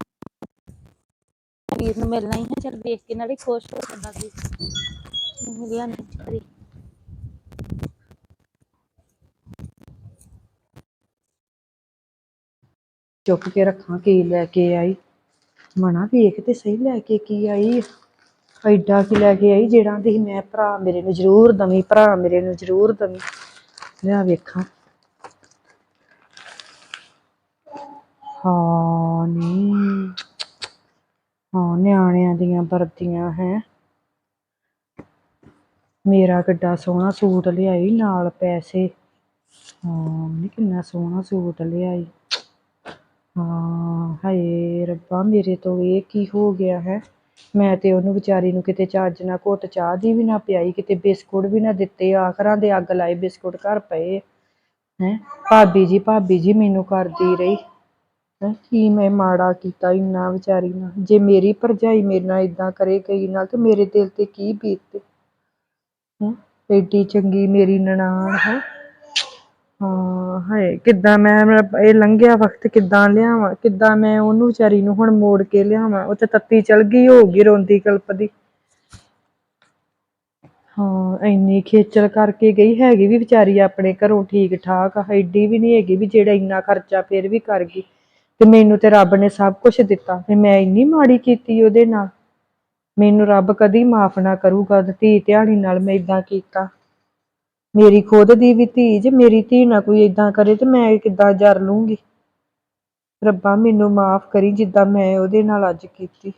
ਵੀਰ ਨੂੰ ਮਿਲਣਾ ਹੀ ਹੈ ਚਲ ਦੇਖ ਕੇ ਨਾਲੇ ਖੁਸ਼ ਹੋ ਜਾਂਦਾ ਵੀ ਮਿਲਿਆ ਨਹੀਂ ਚੁੱਕ ਕੇ ਰੱਖਾਂ ਕੀ ਲੈ ਕੇ ਆਈ। ਮਨਾ ਵੇਖ ਤੇ ਸਹੀ ਲੈ ਕੇ ਕੀ ਆਈ। ਆ। ਐਡਾ ਕੀ ਲੈ ਕੇ ਆਈ ਜਿਹੜਾ ਦੀ ਮੈਂ ਭਰਾ ਮੇਰੇ ਨੂੰ ਜ਼ਰੂਰ ਦਵੀਂ, ਭਰਾ ਮੇਰੇ ਨੂੰ ਜ਼ਰੂਰ ਦਵੀਂ। ਲਿਆ ਵੇਖਾਂ। ਹਾਂ ਨੀ। ਹਾਂ, ਨਿਆਣਿਆਂ ਦੀਆਂ ਵਰਦੀਆਂ ਹੈ। ਮੇਰਾ ਕਿੱਡਾ ਸੋਹਣਾ ਸੂਟ ਲਿਆਈ ਨਾਲ ਪੈਸੇ। ਹਾਂ ਕਿੰਨਾ ਸੋਹਣਾ ਸੂਟ ਲਿਆਈ। ਹਾਂ, ਹਾਏ ਰੱਬਾ, ਮੇਰੇ ਤੋਂ ਇਹ ਕੀ ਹੋ ਗਿਆ ਹੈ? ਮੈਂ ਤੇ ਉਹਨੂੰ ਵਿਚਾਰੀ ਨੂੰ ਕਿਤੇ ਚੱਜ ਨਾਲ ਘੁੱਟ ਚਾਹ ਦੀ ਵੀ ਨਾ ਪਿਆਈ, ਕਿਤੇ ਬਿਸਕੁਟ ਵੀ ਨਾ ਦਿੱਤੇ, ਆਖਰਾਂ ਦੇ ਅੱਗ ਲਾਏ ਬਿਸਕੁਟ ਘਰ ਪਏ। ਹੈਂ? ਭਾਬੀ ਜੀ ਭਾਬੀ ਜੀ ਮੈਨੂੰ ਕਰਦੀ ਰਹੀ। ਹੈਂ? ਕੀ ਮੈਂ ਮਾੜਾ ਕੀਤਾ ਇੰਨਾ ਵਿਚਾਰੀ ਨਾਲ? ਜੇ ਮੇਰੀ ਭਰਜਾਈ ਮੇਰੇ ਨਾਲ ਇਦਾਂ ਕਰੇ ਗਈ ਨਾਲ, ਤੇ ਮੇਰੇ ਦਿਲ ਤੇ ਕੀ ਬੀਤੇ ਹੈਂ? ਐਡੀ ਚੰਗੀ ਮੇਰੀ ਨਨਾਣ, ਹੈ? ਹਾਂ, ਹਾਏ, ਕਿੱਦਾਂ ਮੈਂ ਮੇਰਾ ਇਹ ਲੰਘਿਆ ਵਕਤ ਕਿੱਦਾਂ ਲਿਆਵਾਂ, ਕਿੱਦਾਂ ਮੈਂ ਉਹਨੂੰ ਵਿਚਾਰੀ ਨੂੰ ਹੁਣ ਮੋੜ ਕੇ ਲਿਆਵਾਂ ਉਹ ਤੇ ਤੱਤੀ ਚਲ ਗਈ ਹੋਊਗੀ ਰੋਂਦੀ ਕਲਪਦੀ ਹਾਂ, ਇੰਨੀ ਖੇਚਲ ਕਰਕੇ ਗਈ ਹੈਗੀ ਵੀ ਵਿਚਾਰੀ ਆਪਣੇ ਘਰੋਂ ਠੀਕ ਠਾਕ ਆ ਐਡੀ ਵੀ ਨਹੀਂ ਹੈਗੀ ਵੀ ਜਿਹੜਾ ਇੰਨਾ ਖਰਚਾ ਫਿਰ ਵੀ ਕਰ ਗਈ। ਤੇ ਮੈਨੂੰ ਤੇ ਰੱਬ ਨੇ ਸਭ ਕੁਝ ਦਿੱਤਾ, ਤੇ ਮੈਂ ਇੰਨੀ ਮਾੜੀ ਕੀਤੀ ਉਹਦੇ ਨਾਲ। ਮੈਨੂੰ ਰੱਬ ਕਦੀ ਮਾਫ ਨਾ ਕਰੂਗਾ ਧੀ ਧਿਆਣੀ ਨਾਲ ਮੈਂ ਇਦਾਂ ਕੀਤਾ। ਮੇਰੀ ਖੁਦ ਦੀ ਵੀ ਧੀ, ਜੇ ਮੇਰੀ ਧੀ ਨਾ ਕੋਈ ਇਦਾਂ ਕਰੇ ਤੇ ਮੈਂ ਕਿੱਦਾਂ ਜਰ ਲੂੰਗੀ? ਰੱਬਾ ਮੈਨੂੰ ਮਾਫ ਕਰੀ ਜਿੱਦਾਂ ਮੈਂ ਉਹਦੇ ਨਾਲ ਅੱਜ ਕੀਤੀ।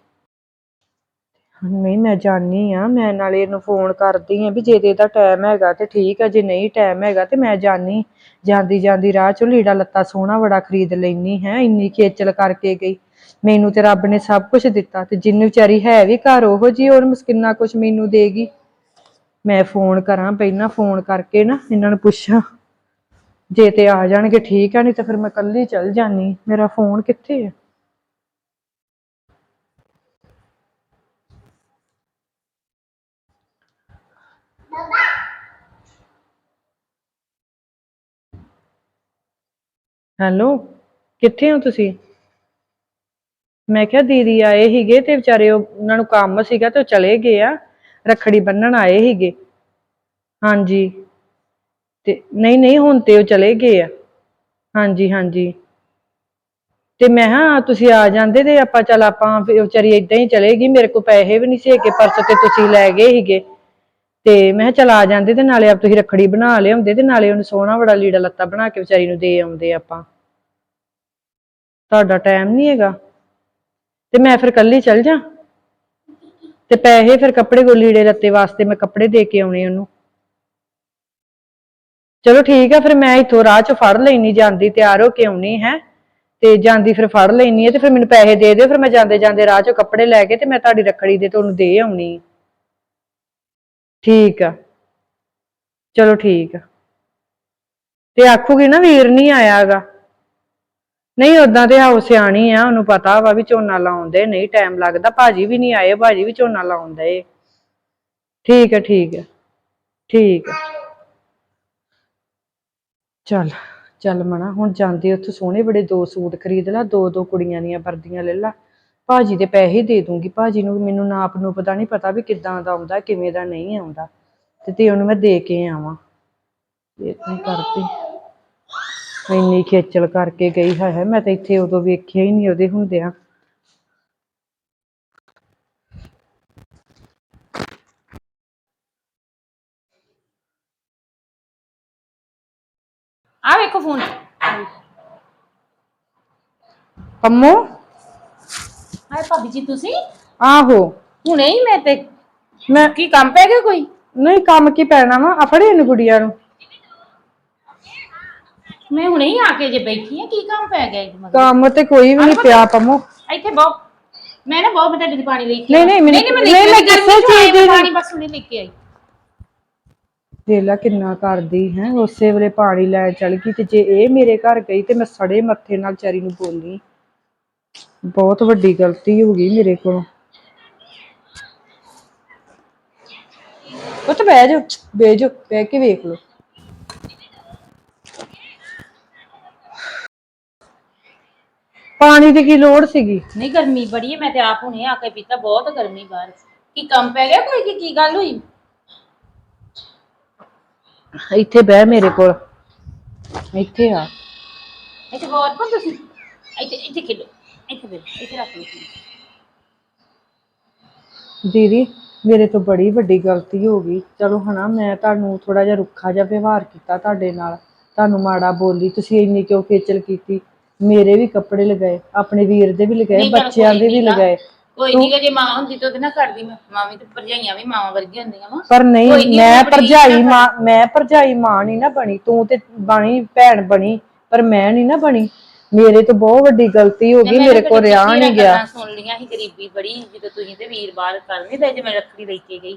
ਨਹੀਂ, ਮੈਂ ਜਾਣੀ ਆ, ਮੈਂ ਨਾਲੇ ਇਹਨੂੰ ਫੋਨ ਕਰਦੀ ਆ ਵੀ ਜੇ ਤੇ ਇਹਦਾ ਟਾਈਮ ਹੈਗਾ ਤੇ ਠੀਕ ਆ, ਜੇ ਨਹੀਂ ਟਾਈਮ ਹੈਗਾ ਤੇ ਮੈਂ ਜਾਣੀ ਜਾਂਦੀ ਜਾਂਦੀ ਰਾਹ ਚੋਂ ਲੀੜਾ ਲੱਤਾ ਸੋਹਣਾ ਬੜਾ ਖਰੀਦ ਲੈਣੀ ਹੈ, ਇੰਨੀ ਖੇਚਲ ਕਰਕੇ ਗਈ। ਮੈਨੂੰ ਤੇ ਰੱਬ ਨੇ ਸਭ ਕੁਝ ਦਿੱਤਾ ਤੇ ਜਿੰਨੀ ਵਿਚਾਰੀ ਹੈ ਵੀ ਘਰ, ਉਹੋ ਜੀ ਔਰ ਮਸਕਿਨਾ ਕੁਝ ਮੈਨੂੰ ਦੇਗੀ। ਮੈਂ ਫੋਨ ਕਰਾਂ, ਪਹਿਲਾਂ ਫੋਨ ਕਰਕੇ ਨਾ ਇਹਨਾਂ ਨੂੰ ਪੁੱਛਾਂ। ਜੇ ਤੇ ਆ ਜਾਣਗੇ, ਠੀਕ ਆ, ਨਹੀਂ ਤਾਂ ਫਿਰ ਮੈਂ ਕੱਲੀ ਚੱਲ ਜਾਨੀ ਮੇਰਾ ਫੋਨ ਕਿੱਥੇ ਹੈ ਹੈਲੋ, ਕਿੱਥੇ ਹੋ ਤੁਸੀਂ? ਮੈਂ ਕਿਹਾ ਦੀਦੀ ਆਏ ਸੀਗੇ ਤੇ ਵਿਚਾਰੇ ਉਹਨਾਂ ਨੂੰ ਕੰਮ ਸੀਗਾ ਤੇ ਉਹ ਚਲੇ ਗਏ ਆ। ਰੱਖੜੀ ਬੰਨਣ ਆਏ ਸੀਗੇ। ਹਾਂਜੀ। ਤੇ ਨਹੀਂ ਨਹੀਂ, ਹੁਣ ਤੇ ਉਹ ਚਲੇ ਗਏ ਆ। ਹਾਂਜੀ ਹਾਂਜੀ। ਤੇ ਮੈਂ ਹਾਂ, ਤੁਸੀਂ ਆ ਜਾਂਦੇ ਤੇ ਆਪਾਂ ਚੱਲ ਆਪਾਂ ਫਿਰ ਉਹ ਵਿਚਾਰੀ ਇਦਾਂ ਹੀ ਚਲੇਗੀ ਮੇਰੇ ਕੋਲ ਪੈਸੇ ਵੀ ਨਹੀਂ ਸੀ ਹੈਗੇ, ਪਰਸ ਤੇ ਤੁਸੀਂ ਲੈ ਗਏ ਸੀਗੇ। ਤੇ ਮੈਂ ਕਿਹਾ, ਚੱਲ ਆ ਜਾਂਦੇ ਤੇ ਨਾਲੇ ਆਪ ਤੁਸੀਂ ਰੱਖੜੀ ਬਣਾ ਲਿਆਉਂਦੇ ਤੇ ਨਾਲੇ ਉਹਨੂੰ ਸੋਹਣਾ ਬੜਾ ਲੀੜਾ ਲੱਤਾ ਬਣਾ ਕੇ ਵਿਚਾਰੀ ਨੂੰ ਦੇ ਆਉਂਦੇ ਆਪਾਂ। ਤੁਹਾਡਾ ਟਾਈਮ ਨਹੀਂ ਹੈਗਾ। ਤੇ ਮੈਂ ਫਿਰ ਕੱਲੀ ਚੱਲ ਜਾ। ਤੇ ਪੈਸੇ ਫਿਰ ਕੱਪੜੇ ਕੋ ਲੀੜੇ ਲੱਤੇ ਵਾਸਤੇ ਮੈਂ ਕੱਪੜੇ ਦੇ ਕੇ ਆਉਣੇ ਉਹਨੂੰ। ਚਲੋ ਠੀਕ ਆ, ਫਿਰ ਮੈਂ ਇੱਥੋਂ ਰਾਹ ਚ ਫੜ ਲੈਣੀ ਜਾਂਦੀ ਤਿਆਰ ਹੋ ਕੇ ਆਉਣੀ ਹੈ। ਤੇ ਜਾਂਦੀ ਫਿਰ ਫੜ ਲੈਣੀ ਹੈ ਤੇ ਫਿਰ ਮੈਨੂੰ ਪੈਸੇ ਦੇ ਦਿਓ, ਫਿਰ ਮੈਂ ਜਾਂਦੇ ਜਾਂਦੇ ਰਾਹ ਚੋਂ ਕੱਪੜੇ ਲੈ ਕੇ ਤੇ ਮੈਂ ਤੁਹਾਡੀ ਰੱਖੜੀ ਦੇ ਤੁਹਾਨੂੰ ਦੇ ਆਉਣੀ। ਠੀਕ ਆ। ਚਲੋ ਠੀਕ ਆ। ਤੇ ਆਖੂਗੀ ਨਾ ਵੀਰ ਨਹੀਂ ਆਇਆਗਾ। ਨਹੀਂ ਉਦਾਂ ਤੇ ਹਾਉ ਸਿਆਣੀ ਆ, ਉਹਨੂੰ ਪਤਾ ਵਾ ਵੀ ਝੋਨਾ ਲਾਉਂਦੇ ਨਹੀਂ ਟਾਈਮ ਲੱਗਦਾ। ਭਾਜੀ ਵੀ ਨਹੀਂ ਆਏ, ਭਾਜੀ ਵੀ ਝੋਨਾ ਲਾਉਂਦੇ ਠੀਕ ਹੈ ਠੀਕ ਹੈ ਠੀਕ ਹੈ ਚੱਲ ਚੱਲ ਮਣਾ ਹੁਣ ਜਾਂਦੇ ਉੱਥੇ ਸੋਹਣੇ ਬੜੇ ਦੋ ਸੂਟ ਖਰੀਦ ਲਾ, ਦੋ ਦੋ ਕੁੜੀਆਂ ਦੀਆਂ ਵਰਦੀਆਂ ਲੈ ਲਾ। ਭਾਜੀ ਦੇ ਪੈਸੇ ਦੇ ਦੂੰਗੀ, ਭਾਜੀ ਨੂੰ ਮੈਨੂੰ ਨਾਪ ਨੂੰ ਪਤਾ ਨਹੀਂ ਪਤਾ ਵੀ ਕਿੱਦਾਂ ਦਾ ਆਉਂਦਾ, ਕਿਵੇਂ ਦਾ ਨਹੀਂ ਆਉਂਦਾ। ਤੇ ਤੇ ਉਹਨੂੰ ਮੈਂ ਦੇ ਕੇ ਆਵਾਂ। ਇਹ ਨਹੀਂ ਕਰਦੀ। ਇੰਨੀ ਖੇਚਲ ਕਰਕੇ ਗਈ ਹੈ ਹੈ ਮੈਂ ਤਾਂ ਇੱਥੇ ਉਦੋਂ ਵੇਖਿਆ ਹੀ ਨਹੀਂ ਉਹਦੇ ਹੁੰਦਿਆਂ। ਆ ਵੇਖੋ ਫੋਨ। ਪੰਮੋ? ਹਾਏ ਭਾਬੀ ਜੀ ਤੁਸੀਂ? ਆਹੋ। ਹੁਣੇ ਹੀ ਮੈਂ ਤੇ ਮੈਂ ਕੀ ਕੰਮ ਪੈ ਗਿਆ ਕੋਈ? ਨਹੀਂ ਕੰਮ ਕੀ ਪੈਣਾ ਵਾ? ਆ ਫੜੇ ਇਹਨੂੰ ਗੁੜੀਆ ਨੂੰ। ਮੈਂ ਹੁਣੇ ਹੀ ਆ ਕੇ ਜੇ ਬੈਠੀ ਆ ਕੀ ਕੰਮ ਪੈ ਗਿਆ ਇਹਦੇ ਮਗਰ? ਕੰਮ ਤੇ ਕੋਈ ਵੀ ਨਹੀਂ ਪਿਆ ਪੰਮੋ। ਇੱਥੇ ਬਹੁ ਮੈਂ ਨਾ ਬਹੁਤ ਤੁਹਾਡੇ ਲਈ ਪਾਣੀ ਲੈ ਕੇ ਨਹੀਂ, ਨਹੀਂ, ਮੈਨੂੰ- ਨਹੀਂ ਮੈਂ ਨਹੀਂ, ਲੈ ਮੈਂ ਕੇ ਕਿਸੇ ਚੀਜ਼ ਦੀ ਪਾਣੀ ਬਸ ਹੁਣੇ ਲੈ ਕੇ ਆਈ। ਵੇਲਾ ਕਿੰਨਾ ਕਰਦੀ ਹੈ ਉਸੇ ਵੇਲੇ ਪਾਣੀ ਲੈਣ ਚਲ ਗਈ ਤੇ ਜੇ ਇਹ ਮੇਰੇ ਘਰ ਗਈ ਤੇ ਮੈਂ ਸੜੇ ਮੱਥੇ ਨਾਲ ਚਾਰੀ ਨੂੰ ਬੋਲੀ। ਬਹੁਤ ਵੱਡੀ ਗਲਤੀ ਹੋ ਗਈ ਮੇਰੇ ਕੋਲੋਂ। ਉੱਥੇ ਬਹਿ ਜਾ ਬਹਿ ਜਾ ਬਹਿ ਕੇ ਵੇਖ ਲਓ। ਪਾਣੀ ਦੀ ਕੀ ਲੋੜ ਸੀਗੀ? ਨਹੀਂ ਗਰਮੀ ਬੜੀ ਹੈ ਮੈਂ ਤੇ ਆਪ ਹੁਣੇ ਆ ਕੇ ਪੀਤਾ ਬਹੁਤ ਗਰਮੀ ਬਾਹਰ ਕੀ ਕੰਮ ਪੈ ਗਿਆ ਕੋਈ ਕੀ ਕੀ ਗੱਲ ਹੋਈ? ਇੱਥੇ ਬਹਿ ਮੇਰੇ ਕੋਲ। ਇੱਥੇ ਆ। ਇੱਥੇ ਬਹੁਤ ਪਰ ਤੁਸੀਂ। ਇੱਥੇ ਇੱਥੇ ਖੇਡੋ। ਇੱਥੇ ਬੈਠੋ ਇੱਥੇ ਰੱਖ ਲਓ। ਦੀਦੀ ਮੇਰੇ ਤੋਂ ਬੜੀ ਵੱਡੀ ਗਲਤੀ ਹੋ ਗਈ। ਚਲੋ ਹਨਾ ਮੈਂ ਤੁਹਾਨੂੰ ਥੋੜਾ ਜਿਹਾ ਰੁੱਖਾ ਜਿਹਾ ਵਿਵਹਾਰ ਕੀਤਾ ਤੁਹਾਡੇ ਨਾਲ। ਤੁਹਾਨੂੰ ਮਾੜਾ ਬੋਲੀ ਤੁਸੀਂ ਇੰਨੀ ਕਿਉਂ ਖੇਚਲ ਕੀਤੀ? ਮੇਰੇ ਵੀ ਕੱਪੜੇ ਲਗਾਏ ਆਪਣੇ ਵੀਰ ਦੇ ਵੀ ਲਗਾਏ ਨਹੀਂ ਚੱਲ ਬੱਚਿਆਂ ਕੋਈ ਦੇ ਵੀ ਨੀ। ਲਗਾਏ। ਕੋਈ ਨਹੀਂ ਜੇ ਮਾਂ ਹੁੰਦੀ ਤਾਂ ਉਹਦੇ ਨਾਲ ਕਰਦੀ ਮੈਂ। ਮਾਂ ਵੀ ਤੇ ਭਰਜਾਈਆਂ ਵੀ ਮਾਵਾਂ ਵਰਗੀਆਂ ਹੁੰਦੀਆਂ ਵਾ। ਪਰ ਕੋਈ ਨਹੀਂ ਨੀ, ਮੈਂ ਆਪਣੀ ਭਰਜਾਈ ਨਾ ਮਾਂ ਮੈਂ ਭਰਜਾਈ ਮਾਂ ਨਹੀਂ ਨਾ ਬਣੀ ਤੂੰ ਤੇ ਬਣੀ ਭੈਣ ਬਣੀ ਪਰ ਮੈਂ ਨਹੀਂ ਨਾ ਬਣੀ। ਮੇਰੇ ਤੋਂ ਬਹੁਤ ਵੱਡੀ ਗਲਤੀ ਹੋ ਗਈ ਮੇਰੇ ਕੋਲ ਰਿਆ ਨਹੀਂ ਗਿਆ। ਸੁਣ ਲੀਆਂ ਸੀ ਗਰੀਬੀ ਬੜੀ ਜਦੋਂ ਤੁਸੀਂ ਤੇ ਵੀਰ ਬਾਹਰ ਕਰਨੇ ਤੇ ਜੇ ਮੈਂ ਰੱਖੜੀ ਲੈ ਕੇ ਗਈ।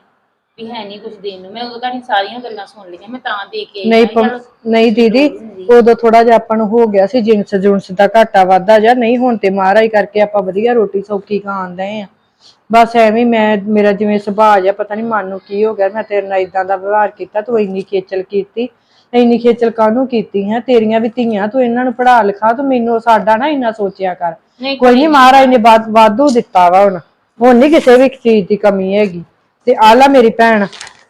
ਵੀ ਹੈ ਨਹੀਂ ਕੁਝ ਦੇਣ ਨੂੰ। ਮੈਂ ਉਦੋਂ ਤੁਹਾਡੀ ਸਾਰੀਆਂ ਗੱਲਾਂ ਸੁਣ ਲਈਆਂ ਮੈਂ ਤਾਂ ਦੇ ਕੇ ਆਈ ਨਹੀਂ ਮੈਂ ਕਿਹਾ ਪੰਮ- ਚਲੋ। ਨਹੀਂ ਦੀਦੀ ਉਦੋਂ ਥੋੜਾ ਜਿਹਾ ਆਪਾਂ ਨੂੰ ਹੋ ਗਿਆ ਸੀ ਜਿੰਸ ਜੁੰਸ ਦਾ ਘਾਟਾ ਵਾਧਾ ਜਾਂ ਨਹੀਂ ਹੁਣ ਤੇ ਮਹਾਰਾਜ ਕਰਕੇ ਆਪਾਂ ਵਧੀਆ ਰੋਟੀ ਸੌਖੀ ਖਾਂਦੇ ਆ। ਬਸ ਐਵੇਂ ਮੈਂ ਮੇਰਾ ਜਿਵੇਂ ਸੁਭਾਅ ਜਿਹਾ ਪਤਾ ਨਹੀਂ ਮਨ ਨੂੰ ਕੀ ਹੋ ਗਿਆ। ਮੈਂ ਤੇਰੇ ਨਾਲ ਇਦਾਂ ਦਾ ਵਿਵਹਾਰ ਕੀਤਾ ਤੂੰ ਇੰਨੀ ਖੇਚਲ ਕੀਤੀ ਇੰਨੀ ਖੇਚਲ ਕਾਹਨੂੰ ਕੀਤੀ ਹੈ? ਤੇਰੀਆਂ ਵੀ ਧੀਆਂ ਤੂੰ ਇਹਨਾਂ ਨੂੰ ਪੜ੍ਹਾ ਲਿਖਾ ਤੂੰ ਮੈਨੂੰ ਸਾਡਾ ਨਾ ਇੰਨਾ ਸੋਚਿਆ ਕਰ। ਨਹੀਂ ਕੋਈ ਨਹੀਂ ਮਹਾਰਾਜ ਨੇ ਵਾਧ- ਵਾਧੂ ਦਿੱਤਾ ਵਾ ਹੁਣ। ਹੁਣ ਨਹੀਂ ਕਿਸੇ ਵੀ ਚੀਜ਼ ਦੀ ਕਮੀ ਹੈਗੀ। ਤੇ ਆਲਾ ਮੇਰੀ ਭੈਣ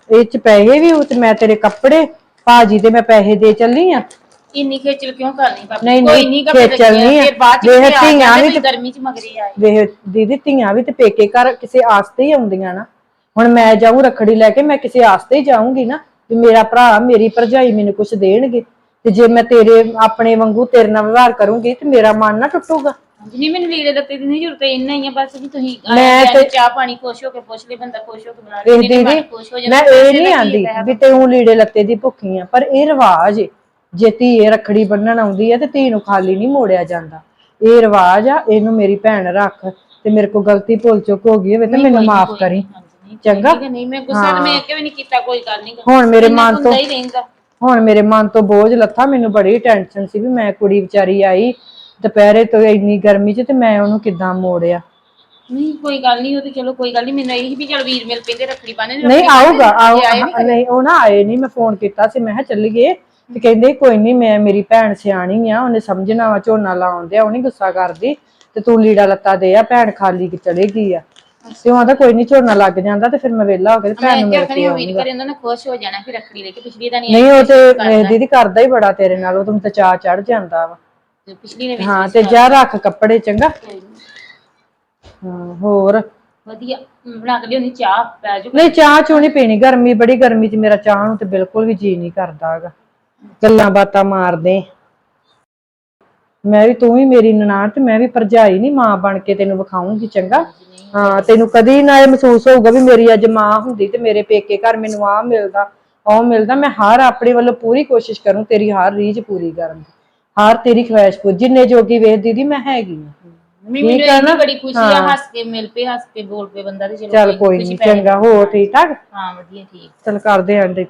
ਇਹ ਚ ਪੈਸੇ ਵੀ ਉਹ ਤੇ ਮੈਂ ਤੇਰੇ ਕੱਪੜੇ ਭਾਜੀ ਦੇ ਮੈਂ ਪੈਸੇ ਦੇ ਚੱਲੀ ਆ। ਇੰਨੀ ਖੇਚਲ ਕਿਉਂ ਕਰਨੀ ਬਾਬਾ ਨਹੀਂ, ਕੋਈ ਨਹੀਂ, ਨਹੀਂ ਕੱਪੜੇ ਖੇਚਲ ਨਹੀਂ ਆ। ਫਿਰ ਬਾਅਦ ਚ ਵੇਖ ਧੀਆਂ ਵੀ ਵੀ ਗਰਮੀ ਚ ਮਗਰੇ ਆਏ ਵੇਖ ਦੀਦੀ ਧੀਆਂ ਵੀ ਤੇ ਪੇਕੇ ਘਰ ਕਿਸੇ ਆਸਤੇ ਹੀ ਆਉਂਦੀਆਂ ਨਾ। ਹੁਣ ਮੈਂ ਜਾਊਂ ਰਖੜੀ ਲੈ ਕੇ ਮੈਂ ਕਿਸੇ ਆਸਤੇ ਹੀ ਜਾਊਂਗੀ ਨਾ। ਵੀ ਮੇਰਾ ਭਰਾ ਮੇਰੀ ਭਰਜਾਈ ਮੈਨੂੰ ਕੁਝ ਦੇਣਗੇ। ਤੇ ਜੇ ਮੈਂ ਤੇਰੇ ਆਪਣੇ ਵਾਂਗੂ ਤੇਰੇ ਨਾਲ ਵਿਵਹਾਰ ਕਰੂੰਗੀ ਤੇ ਮੇਰਾ ਮਨ ਨਾ ਟੁੱਟੂਗਾ। ਮੈਨੂੰ ਲੀੜੇ ਦਿੱਤੇ ਦੀ ਨਹੀਂ ਜ਼ਰੂਰਤ ਇੰਨਾ ਹੀ ਆ ਬਸ ਵੀ ਤੁਸੀਂ ਮੈਂ ਆਏ ਤੇ- ਤੇ ਚਾਹ ਪਾਣੀ ਖੁਸ਼ ਹੋ ਕੇ ਪੁੱਛ ਲੈ ਬੰਦਾ ਖੁਸ਼ ਹੋ ਕੇ ਬਣਾ ਵੇਖ ਨਹੀਂ ਤੇ ਮਨ ਦੀਦੀ ਖੁਸ਼ ਹੋ ਮੈਂ ਇਹ ਨਹੀਂ ਆਂਦੀ ਵੀ ਤੂੰ ਲੀੜੇ ਲੱਤੇ ਦੀ ਭੁੱਖੀ ਆ ਪਰ ਇਹ ਰਿਵਾਜ ਏ। ਜੇ ਧੀ ਰਖੜੀ ਬੰਨਣ ਆਉਂਦੀ ਹੈ ਤੇ ਧੀ ਨੂੰ ਖਾਲੀ ਨਹੀਂ ਮੋੜਿਆ ਜਾਂਦਾ। ਇਹ ਰਿਵਾਜ ਆ ਇਹਨੂੰ ਮੇਰੀ ਭੈਣ ਰੱਖ ਤੇ ਮੇਰੇ ਕੋਲ ਗਲਤੀ ਭੁੱਲ ਚੁੱਕ ਹੋ ਗਈ ਹੋਵੇ ਤੇ ਮੈਨੂੰ ਮਾਫ ਕਰੀ। ਚੰਗਾ? ਨਹੀਂ ਮੈਂ ਗੁੱਸਾ ਮੈਂ ਕਿਉਂ ਨਹੀਂ ਕੀਤਾ ਕੋਈ ਗੱਲ ਨਹੀਂ। ਹੁਣ ਮੇਰੇ ਮਨ ਤੋਂ ਹੁਣ ਮੇਰੇ ਮਨ ਤੋਂ ਬੋਝ ਲੱਥਾ ਮੈਨੂੰ ਬੜੀ ਟੈਨਸ਼ਨ ਸੀ ਵੀ ਮੈਂ ਕੁੜੀ ਵਿਚਾਰੀ ਆਈ ਦੁਪਹਿਰੇ ਤੋਂ ਇੰਨੀ ਗਰਮੀ 'ਚ ਤੇ ਮੈਂ ਉਹਨੂੰ ਕਿੱਦਾਂ ਮੋੜਿਆ? ਨਹੀਂ ਕੋਈ ਗੱਲ ਨਹੀਂ ਉਹ ਤੇ ਚਲੋ ਕੋਈ ਗੱਲ ਨਹੀਂ ਮੈਨੂੰ ਇਹ ਵੀ ਚਲ ਵੀਰ ਮਿਲ ਪੈਂਦੇ ਰੱਖੜੀ ਨੂੰ, ਨਹੀਂ ਆਊਗਾ ਆਊ? ਨਹੀਂ ਉਹ ਨਾ ਆਏ ਨਹੀਂ ਮੈਂ ਫੋਨ ਕੀਤਾ ਸੀ ਮੈਂ ਕਿਹਾ ਚੱਲੀਏ। ਤੇ ਕਹਿੰਦੇ ਕੋਈ ਨਹੀਂ ਮੈਂ ਮੇਰੀ ਭੈਣ ਸਿਆਣੀ ਆ ਉਹਨੇ ਸਮਝਣਾ ਵਾ ਝੋਨਾ ਲਾਉਣ ਦਿਆ ਉਹ ਨਹੀਂ ਗੁੱਸਾ ਕਰਦੀ ਤੇ ਤੂੰ ਲੀੜਾ ਲੱਤਾ ਦੇ ਆ ਭੈਣ ਖਾਲੀ ਕਿ ਚਲੇਗੀ ਆ। ਤੇ ਉਹ ਆਂਦਾ ਕੋਈ ਨਹੀਂ ਝੋਨਾ ਲੱਗ ਜਾਂਦਾ ਤੇ ਫਿਰ ਮੈਂ ਵਿਹਲਾ ਹੋ ਕੇ ਤੇ ਭੈਣ ਨੂੰ ਮੈਂ ਮਿਲ ਕੇ ਆਊਂਗਾ ਕਰੇ ਉਹਨਾਂ ਨੇ ਖੁਸ਼ ਹੋ ਜਾਣਾ ਫਿਰ ਰੱਖੜੀ ਲੈ ਕੇ ਪਿਛਲੀ ਦਾ ਨਹੀਂ ਨਹੀਂ ਉਹ ਤੇ ਦੀਦੀ ਕਰਦਾ ਹੀ ਬੜਾ ਤੇਰੇ ਨਾਲ ਉਹ ਤੈਨੂੰ ਤਾਂ ਚਾਹ ਚੜ ਜਾਂਦਾ ਵਾ। ਪਿਛਲੀ ਨੇ ਵੀ ਹਾਂ ਤੇ ਜਾ ਰੱਖ ਕੱਪੜੇ ਚੰਗਾ। ਹਾਂ ਹੋਰ? ਵਧੀਆ ਬਣਾ ਕੇ ਲਿਆਉਣੀ ਚਾਹ ਪੈ ਜਾਓ ਨਹੀਂ ਚਾਹ ਨਹੀਂ ਪੀਣੀ ਗਰਮੀ ਬੜੀ ਗਰਮੀ 'ਚ ਮੇਰਾ ਚਾਹ ਨੂੰ ਤੇ ਬਿਲਕੁਲ ਵੀ ਜੀ ਨਹੀਂ ਕਰਦਾ ਹੈਗਾ। ਗੱਲਾਂ ਬਾਤਾਂ ਮਾਰਦੇ। ਮੈਂ ਵੀ ਤੂੰ ਵੀ ਮੇਰੀ ਨਨਾਣ ਤੇ ਮੈਂ ਵੀ ਭਰਜਾਈ ਨਹੀਂ ਮਾਂ ਬਣ ਕੇ ਤੈਨੂੰ ਵਿਖਾਉਂਗੀ ਚੰਗਾ। ਹਾਂ ਤੈਨੂੰ ਕਦੀ ਨਾ ਇਹ ਮਹਿਸੂਸ ਹੋਊਗਾ ਵੀ ਮੇਰੀ ਅੱਜ ਮਾਂ ਹੁੰਦੀ ਤੇ ਮੇਰੇ ਪੇਕੇ ਘਰ ਮੈਨੂੰ ਆਹ ਮਿਲਦਾ ਉਹ ਮਿਲਦਾ। ਮੈਂ ਹਰ ਆਪਣੇ ਵੱਲੋਂ ਪੂਰੀ ਕੋਸ਼ਿਸ਼ ਕਰੂੰ ਤੇਰੀ ਹਰ ਰੀਝ ਪੂਰੀ ਕਰਨ ਦੀ। ਹਰ ਤੇਰੀ ਖੁਆਇਸ਼ ਪੂਰੀ ਜਿੰਨੇ ਜੋਗੀ ਵੇਖ ਦੀਦੀ ਮੈਂ ਹੈਗੀ ਹਾਂ। ਮੈਨੂੰ ਆ ਇੰਨੀ? ਬੜੀ ਖੁਸ਼ੀ ਆ ਹੱਸ ਕੇ ਮਿਲ ਪਏ ਹੱਸ ਕੇ ਬੋਲ ਪਏ ਬੰਦਾ ਤੇ ਚਲੋ ਚੱਲ ਕੋਈ ਨਹੀਂ ਚੰਗਾ ਹੋਰ ਠੀਕ ਠਾਕ? ਹਾਂ ਵਧੀਆ ਠੀਕ। ਚਲ ਕਰਦੇ ਆਂ ਇੱਥੇ।